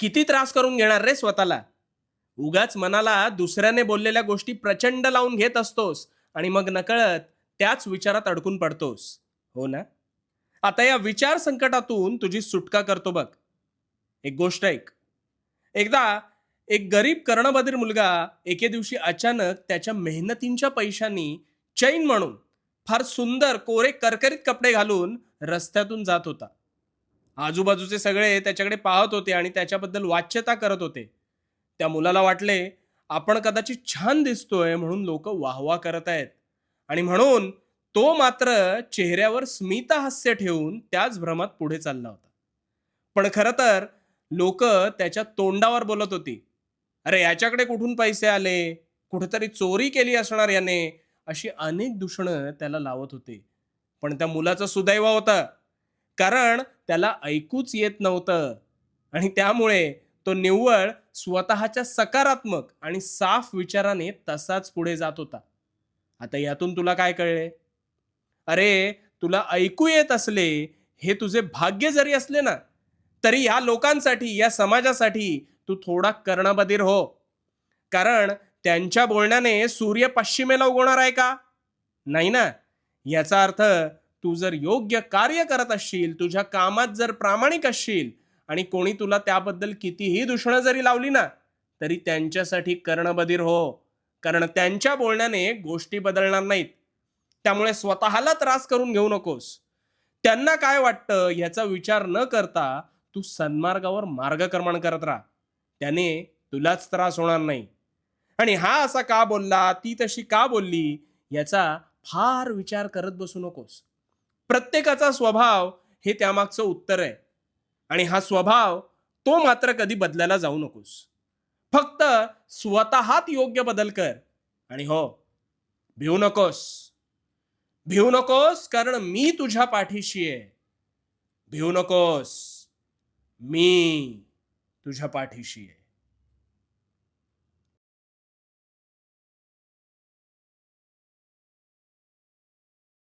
किती त्रास करून घेणार रे स्वतःला? उगाच मनाला दुसऱ्याने बोललेल्या गोष्टी प्रचंड लावून घेत असतोस आणि मग नकळत त्याच विचारात अडकून पडतोस. हो ना? आता या विचार संकटातून तुझी सुटका करतो बघ. एक गोष्ट ऐक. एकदा एक गरीब कर्णबधीर मुलगा एके दिवशी अचानक त्याच्या मेहनतींच्या पैशांनी चैन म्हणून फार सुंदर कोरे करकरीत कपडे घालून रस्त्यातून जात होता. आजूबाजूचे सगळे त्याच्याकडे पाहत होते आणि त्याच्याबद्दल वाच्यता करत होते. त्या मुलाला वाटले आपण कदाचित छान दिसतोय म्हणून लोक वाहवा करत आहेत. आणि म्हणून तो मात्र चेहऱ्यावर स्मितहास्य ठेवून त्याच भ्रमात पुढे चालला होता. पण खरं तर लोक त्याच्या तोंडावर बोलत होती. अरे याच्याकडे कुठून पैसे आले? कुठेतरी चोरी केली असणार याने अशी अनेक दूषणं त्याला लावत होते. पण त्या मुलाचं सुदैव होतं. कारण त्याला ऐकूच येत नव्हतं. आणि त्यामुळे तो निव्वळ स्वतःच्या सकारात्मक आणि साफ विचाराने तसाच पुढे जात होता. आता यातून तुला काय कळले? अरे तुला ऐकू येत असले हे तुझे भाग्य जरी असले ना तरी या लोकांसाठी या समाजासाठी तू थोडा कर्णबधीर हो. कारण त्यांच्या बोलण्याने सूर्य पश्चिमेला उगवणार आहे का? नाही ना. याचा अर्थ तू जर योग्य कार्य करत असशील तुझ्या कामात जर प्रामाणिक असशील आणि कोणी तुला त्याबद्दल कितीही दूषणं जरी लावली ना तरी त्यांच्यासाठी कर्णबधीर हो. कारण त्यांच्या बोलण्याने गोष्टी बदलणार नाहीत. त्यामुळे स्वतःला त्रास करून घेऊ नकोस. त्यांना काय वाटतं याचा विचार न करता तू सन्मार्गावर मार्गक्रमण करत राहा. त्याने तुलाच त्रास होणार नाही. आणि हा असा का बोलला ती तशी का बोलली याचा फार विचार करत बसू नकोस. प्रत्येकाचा स्वभाव हे त्यामागचं उत्तर आहे. आणि हा स्वभाव तो मात्र कधी बदलायला जाऊ नकोस. फक्त स्वतःत योग्य बदल कर. आणि हो भिवू नकोस. भिवू नकोस कारण मी तुझ्या पाठीशी आहे. भिवू नकोस. मी तुझ्या पाठीशी आहे.